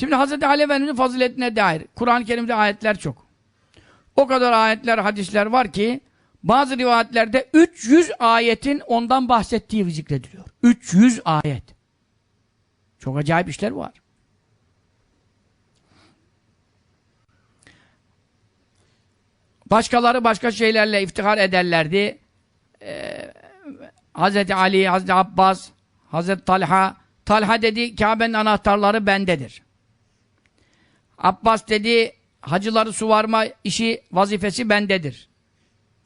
Şimdi Hz. Ali Efendimiz'in faziletine dair Kur'an-ı Kerim'de ayetler çok. O kadar ayetler, hadisler var ki bazı rivayetlerde 300 ayetin ondan bahsettiği zikrediliyor. 300 ayet. Çok acayip işler var. Başkaları başka şeylerle iftihar ederlerdi. Ee, Hz. Ali, Hz. Abbas, Hz. Talha. Talha dedi Kabe'nin anahtarları bendedir. Abbas dedi hacıları suvarma işi vazifesi bendedir.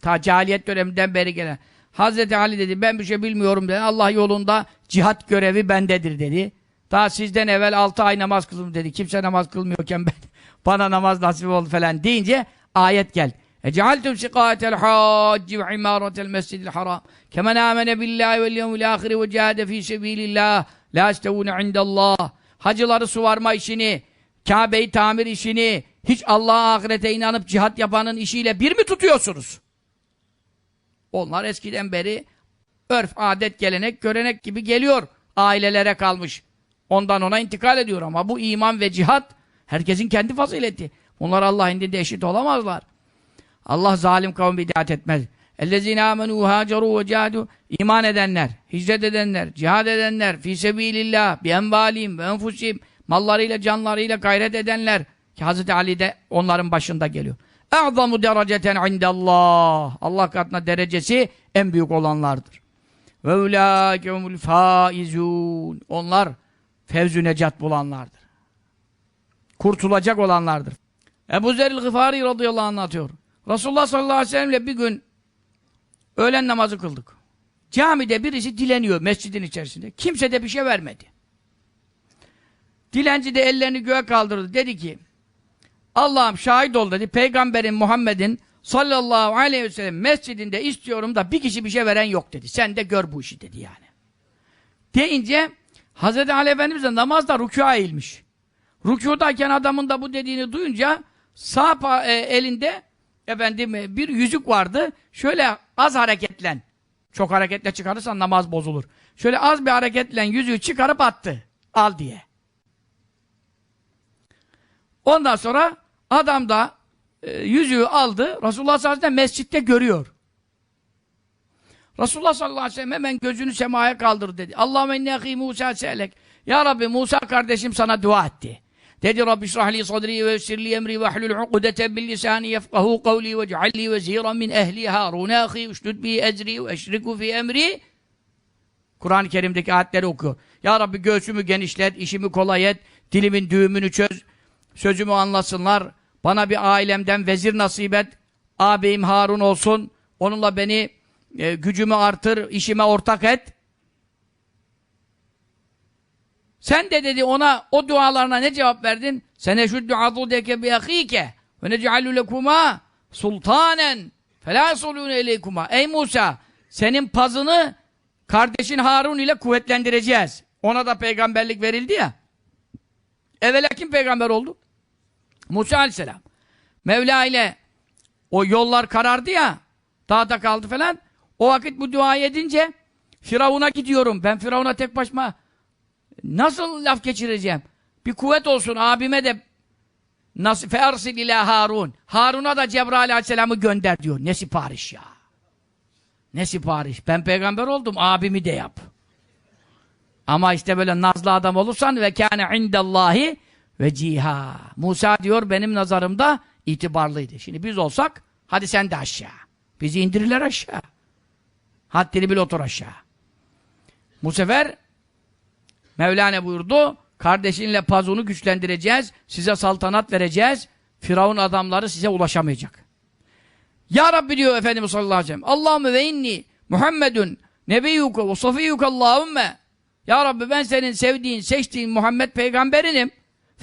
Ta cahiliyet döneminden beri gelen. Hazreti Ali dedi ben bir şey bilmiyorum dedi. Allah yolunda cihat görevi bendedir dedi. Daha sizden evvel altı ay namaz kıldım dedi. Kimse namaz kılmıyorken ben bana namaz nasip oldu falan deyince ayet geldi. Ecealtum sikâtel hacci ve imâretel mescidil haram. Kemen âmene billahi vel yevmil âhiri ve cihade fî sebîlillâh. La istevûne indallah. Hacıları suvarma işini, Kabe'yi tamir işini, hiç Allah'a ahirete inanıp cihat yapanın işiyle bir mi tutuyorsunuz? Onlar eskiden beri örf, adet, gelenek, görenek gibi geliyor. Ailelere kalmış. Ondan ona intikal ediyor ama bu iman ve cihat herkesin kendi fazileti. Bunlar Allah indinde eşit olamazlar. Allah zalim kavmi bidat etmez. اَلَّذِينَ آمَنُوا هَاجَرُوا وَجَادُوا İman edenler, hicret edenler, cihad edenler, fi sebilillah, bi envalim ve enfusihim, mallarıyla, canlarıyla gayret edenler ki Hz. Ali de onların başında geliyor. اَعْظَمُ dereceten indallah. Allah katına derecesi en büyük olanlardır. Ve ulâke humul faizûn. Onlar fevzü necat bulanlardır. Kurtulacak olanlardır. Ebu Zeril Gıfari radıyallahu anh anlatıyor. Resulullah sallallahu aleyhi ve sellemle bir gün öğlen namazı kıldık. Camide birisi dileniyor mescidin içerisinde. Kimse de bir şey vermedi. Dilenci de ellerini göğe kaldırdı. Dedi ki Allah'ım şahit ol dedi. Peygamberin Muhammed'in sallallahu aleyhi ve sellem mescidinde istiyorum da bir kişi bir şey veren yok dedi. Sen de gör bu işi dedi yani. Deyince Hz. Ali Efendimiz de namazda rükûa eğilmiş. Rükûdayken adamın da bu dediğini duyunca sağ e, elinde efendim e, bir yüzük vardı. Şöyle az hareketlen. Çok hareketle çıkarırsan namaz bozulur. Şöyle az bir hareketle yüzüğü çıkarıp attı. Al diye. Ondan sonra adam da e, yüzüğü aldı. Resulullah sallallahu aleyhi ve sellem mescitte görüyor. Resulullah sallallahu aleyhi ve sellem hemen gözünü semaya kaldırdı dedi. Allahümme inni akî Musa se'lek. Ya Rabbi Musa kardeşim sana dua etti. Dedi Rabbi şrahli sadri ve yessirli emri ve hlul ukdeten bil lisani yefkahu kavli ve cealli veziran min ehli Harun ahi üşdud bi ezri ve eşriku fi emri Kur'an-ı Kerim'deki ayetleri okuyor. Ya Rabbi göğsümü genişlet, işimi kolay et, dilimin düğümünü çöz, sözümü anlasınlar, bana bir ailemden vezir nasip et, ağabeyim Harun olsun, onunla beni e, gücümü artır, işime ortak et. Sen de dedi ona o dualarına ne cevap verdin? Sene şuddu adudeke bi ahike ve nec'alu lekuma sultanen felâ yasulûne eleykuma. Ey Musa senin pazını kardeşin Harun ile kuvvetlendireceğiz. Ona da peygamberlik verildi ya. Evvela kim peygamber oldu? Musa aleyhisselam. Mevla ile o yollar karardı ya dağda kaldı falan. O vakit bu duayı edince Firavun'a gidiyorum. Ben Firavun'a tek başıma nasıl laf geçireceğim? Bir kuvvet olsun abime de nasıl fearsil ila Harun. Harun'a da Cebrail aleyhisselamı gönder diyor. Ne sipariş ya? Ne sipariş? Ben peygamber oldum. Abimi de yap. Ama işte böyle nazlı adam olursan ve kâne indallahi ve ciha. Musa diyor benim nazarımda itibarlıydı. Şimdi biz olsak hadi sen de aşağı. Bizi indirirler aşağı. Haddini bil otur aşağı. Bu sefer Mevlana buyurdu kardeşinle pazunu güçlendireceğiz. Size saltanat vereceğiz. Firavun adamları size ulaşamayacak. Ya Rabbi diyor Efendimiz sallallahu aleyhi ve sellem Allahümme ve inni Muhammedun nebiyyuke ve safiyyuke Allahümme Ya Rabbi ben senin sevdiğin, seçtiğin Muhammed peygamberinim.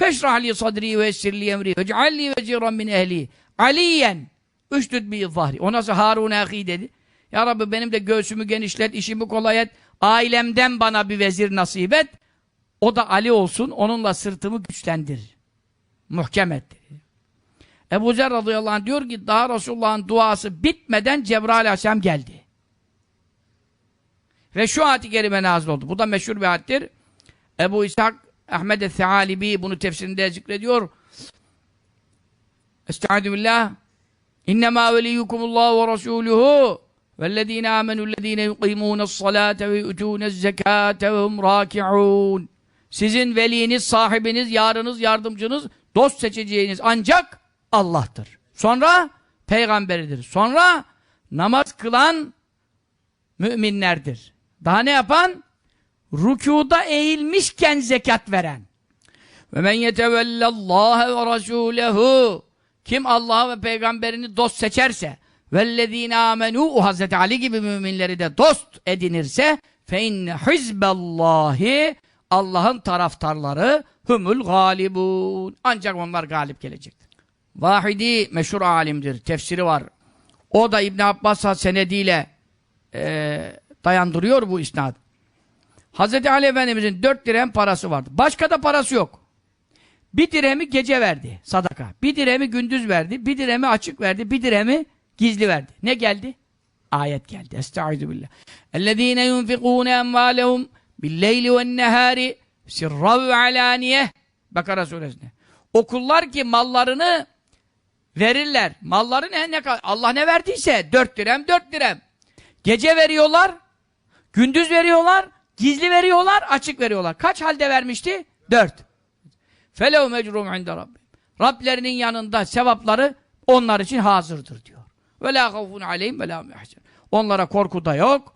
Feşrahli sadri ve essirli emri ve cealli veziran min ehli. Aliyen üştüd bi zahri. O nasıl Harun ahi dedi. Ya Rabbi benim de göğsümü genişlet, işimi kolay et. Ailemden bana bir vezir nasip et. O da Ali olsun, onunla sırtımı güçlendir. Muhkem et. Ebu Zer radıyallahu anh diyor ki daha Resulullah'ın duası bitmeden Cebrail aleyhisselam geldi. Ve şu ayet-i kerime nazil oldu. Bu da meşhur bir ayettir. Ebu İshak Ahmed el-Sealibi bunu tefsirinde zikrediyor. Estaizu billah. İnnemâ veliyukumullahu ve rasûluhu vellezîne âmenûllezîne yuqîmûnes salâte ve yu'tûnez zekâte ve hum râki'ûn. Sizin veliniz, sahibiniz, yarınız, yardımcınız, dost seçeceğiniz ancak Allah'tır. Sonra peygamberidir. Sonra namaz kılan müminlerdir. Daha ne yapan? Rükuda eğilmişken zekat veren. Ve men yetevellallâhe ve rasûlehu kim Allah'ı ve peygamberini dost seçerse vellezîne âmenû o Hazreti Ali gibi müminleri de dost edinirse fe inne hizbellâhi Allah'ın taraftarları humul galibun. Ancak onlar galip gelecektir. Vahidi meşhur alimdir. Tefsiri var. O da İbn Abbas'a senediyle e, dayandırıyor bu isnad. Hazreti Ali Efendimizin dört dirhem parası vardı. Başka da parası yok. Bir dirhemi gece verdi sadaka. Bir dirhemi gündüz verdi. Bir dirhemi açık verdi. Bir dirhemi gizli verdi. Ne geldi? Ayet geldi. Estaizu billah. اَلَّذ۪ينَ يُنْفِقُونَ اَمْوَالَهُمْ بِالْلَيْلِ وَالنَّهَارِ سِرَّوْ عَلَانِيَهِ Bakara suresinde. O kullar ki mallarını verirler. Malları ne, ne kadar? Allah ne verdiyse dört dirhem dört dirhem. Gece veriyorlar, gündüz veriyorlar, gizli veriyorlar, açık veriyorlar. Kaç halde vermişti? Dört. Felev mecrum inde Rabbim. Rablerinin yanında sevapları onlar için hazırdır diyor. Ve la havfun aleyhim ve. Onlara korku da yok,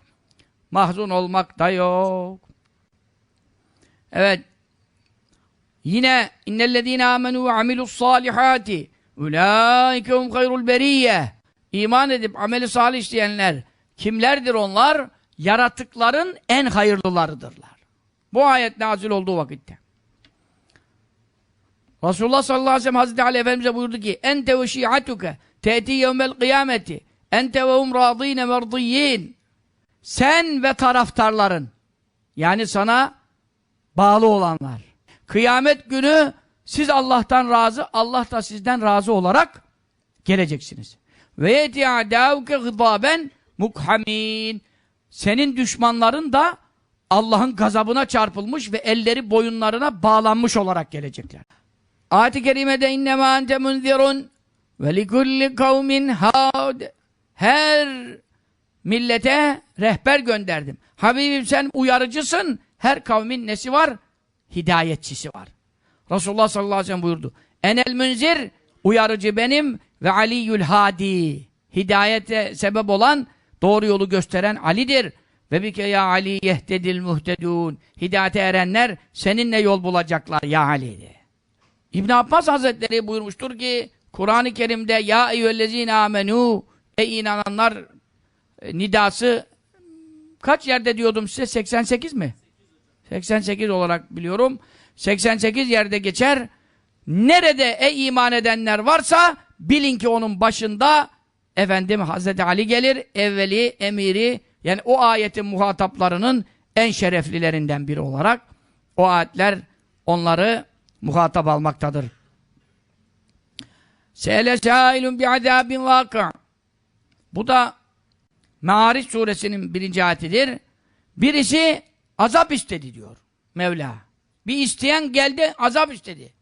mahzun olmak da yok. Evet. Yine innellezîne âmenû ve amilus salihâti ulaike hum hayrul beriyye. İman edip ameli salih işleyenler kimlerdir onlar? Yaratıkların en hayırlılarıdırlar. Bu ayet nazil olduğu vakitte. Resulullah sallallahu aleyhi ve sellem Hazreti Ali Efendimiz'e buyurdu ki ente ve şi'atuke te'ti yevmel kıyameti ente ve hum radîne merdiyyin sen ve taraftarların yani sana bağlı olanlar kıyamet günü siz Allah'tan razı Allah da sizden razı olarak geleceksiniz. Ve yeti a'dâuke gıdâben mukhamin senin düşmanların da Allah'ın gazabına çarpılmış ve elleri boyunlarına bağlanmış olarak gelecekler. Ayet-i kerimede innemâ ente munzirun ve likulli kavmin haud her millete rehber gönderdim. Habibim sen uyarıcısın. Her kavmin nesi var? Hidayetçisi var. Resulullah sallallahu aleyhi ve sellem buyurdu. Enel münzir uyarıcı benim ve aliyyül hadi. Hidayete sebep olan doğru yolu gösteren Ali'dir. Ve bike ya Ali yehtedil muhtedun. Hidayete erenler seninle yol bulacaklar ya Ali. İbn Abbas Hazretleri buyurmuştur ki Kur'an-ı Kerim'de ya eyyühellezine amenu ey inananlar e, nidası kaç yerde diyordum size 88 mi? 88 olarak biliyorum. 88 yerde geçer. Nerede ey iman edenler varsa bilin ki onun başında efendim Hazreti Ali gelir. Evveli, emiri yani o ayetin muhataplarının en şereflilerinden biri olarak o ayetler onları muhatap almaktadır. Se'ele sâilun bi'azâbin vâkı' Bu da Me'ariç suresinin birinci ayetidir. Birisi azap istedi diyor Mevla. Bir isteyen geldi azap istedi.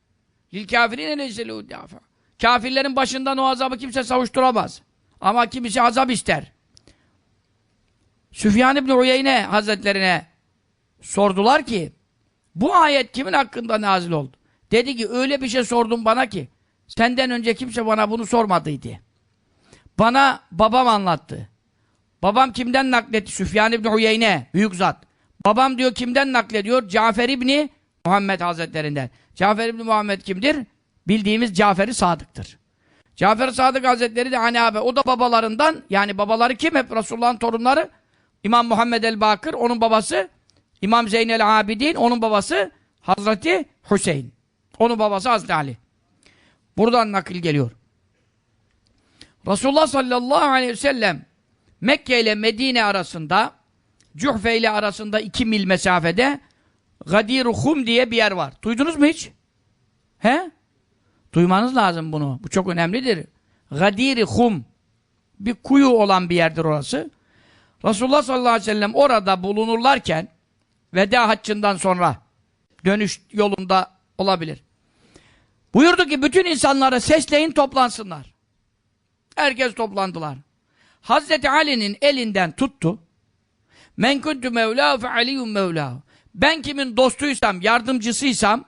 Lil kafirine leyselû dâfa. Kafirlerin başından o azabı kimse savuşturamaz. Ama kimisi azap ister. Süfyan İbni Uyeyne Hazretlerine sordular ki bu ayet kimin hakkında nazil oldu? Dedi ki öyle bir şey sordun bana ki senden önce kimse bana bunu sormadıydı. Bana babam anlattı. Babam kimden nakletti? Süfyan İbni Uyeyne, büyük zat. Babam diyor kimden naklediyor? Cafer İbni Muhammed Hazretlerinden. Cafer İbni Muhammed kimdir? Bildiğimiz Cafer-i Sadık'tır. Cafer-i Sadık Hazretleri de abi o da babalarından yani babaları kim? Hep Resulullah'ın torunları. İmam Muhammed el-Bakır onun babası. İmam Zeynel Abidin onun babası Hazreti Hüseyin. Onun babası Hazreti Ali. Buradan nakil geliyor. Resulullah sallallahu aleyhi ve sellem Mekke ile Medine arasında Cuhfe ile arasında iki mil mesafede Gadir Hum diye bir yer var. Duydunuz mu hiç? He? Duymanız lazım bunu. Bu çok önemlidir. Gadir Hum bir kuyu olan bir yerdir orası. Resulullah sallallahu aleyhi ve sellem orada bulunurlarken veda haccından sonra dönüş yolunda olabilir. Buyurdu ki bütün insanlara sesleyin toplansınlar. Herkes toplandılar. Hazreti Ali'nin elinden tuttu. Men kuntu mevla fe aliyyum mevla. Ben kimin dostuysam, yardımcısıysam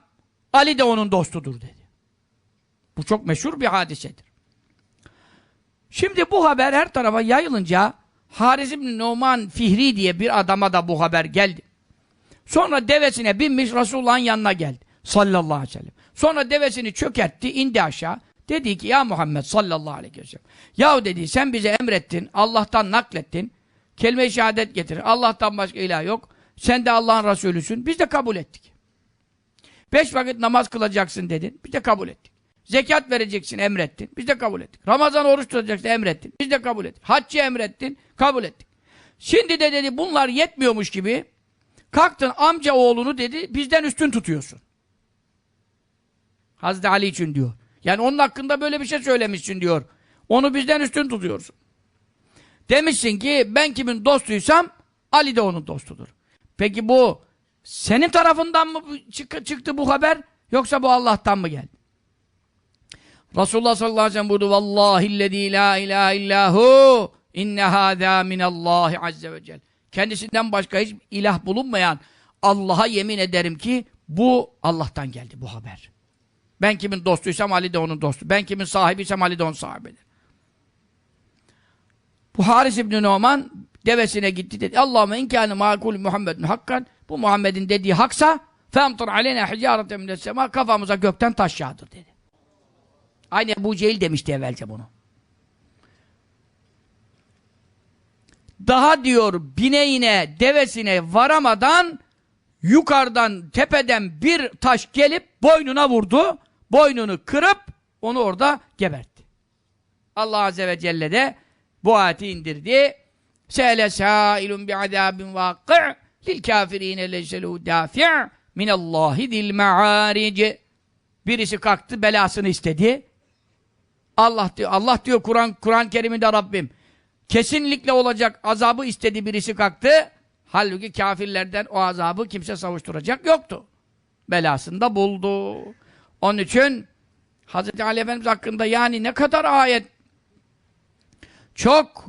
Ali de onun dostudur dedi. Bu çok meşhur bir hadisedir. Şimdi bu haber her tarafa yayılınca Haris ibn Numan Fihri diye bir adama da bu haber geldi. Sonra devesine binmiş Resulullah'ın yanına geldi. Sallallahu aleyhi ve sellem. Sonra devesini çökertti, indi aşağı. Dedi ki ya Muhammed sallallahu aleyhi ve sellem. Yahu dedi sen bize emrettin, Allah'tan naklettin. Kelime-i şehadet getirin. Allah'tan başka ilah yok. Sen de Allah'ın Resulüsün. Biz de kabul ettik. Beş vakit namaz kılacaksın dedin. Biz de kabul ettik. Zekat vereceksin emrettin. Biz de kabul ettik. Ramazan oruç tutacaksın emrettin. Biz de kabul ettik. Haccı emrettin. Kabul ettik. Şimdi de dedi bunlar yetmiyormuş gibi kalktın amca oğlunu dedi bizden üstün tutuyorsun. Hazreti Ali için diyor. Yani onun hakkında böyle bir şey söylemişsin diyor. Onu bizden üstün tutuyorsun. Demişsin ki ben kimin dostuysam Ali de onun dostudur. Peki bu senin tarafından mı çıktı bu haber yoksa bu Allah'tan mı geldi? Resulullah sallallahu aleyhi ve sellem buyurdu Vallahillezî la ilahe illahu inne hâzâ minallâhi azze ve celle. Kendisinden başka hiç ilah bulunmayan Allah'a yemin ederim ki bu Allah'tan geldi bu haber. Ben kimin dostuysam Ali de onun dostu. Ben kimin sahibiysem Ali de onun sahibidir. Bu Haris İbn-i Numan devesine gitti dedi. Allahümme inkâne mâkul Muhammedun hakkan. Bu Muhammed'in dediği haksa femtur aleyne hicâreten mine's-semâ kafamıza gökten taş yağdır dedi. Aynı Ebu Cehil demişti evvelce bunu. Daha diyor bineğine, devesine varamadan yukarıdan, tepeden bir taş gelip boynuna vurdu. Boynunu kırıp onu orada gebertti. Allah Azze ve Celle de bu ayeti indirdi. Se'ele sâilun bi'adâbin vâkı' lil kâfirîne leyselû dâfi' minallâhi dil me'ârici. Birisi kalktı belasını istedi. Allah diyor, Allah diyor Kur'an Kur'an-ı Rabbim kesinlikle olacak azabı istedi birisi kalktı. Halbuki kafirlerden o azabı kimse savuşturacak yoktu. Belasını da buldu. Onun için Hz. Ali Efendimiz hakkında yani ne kadar ayet çok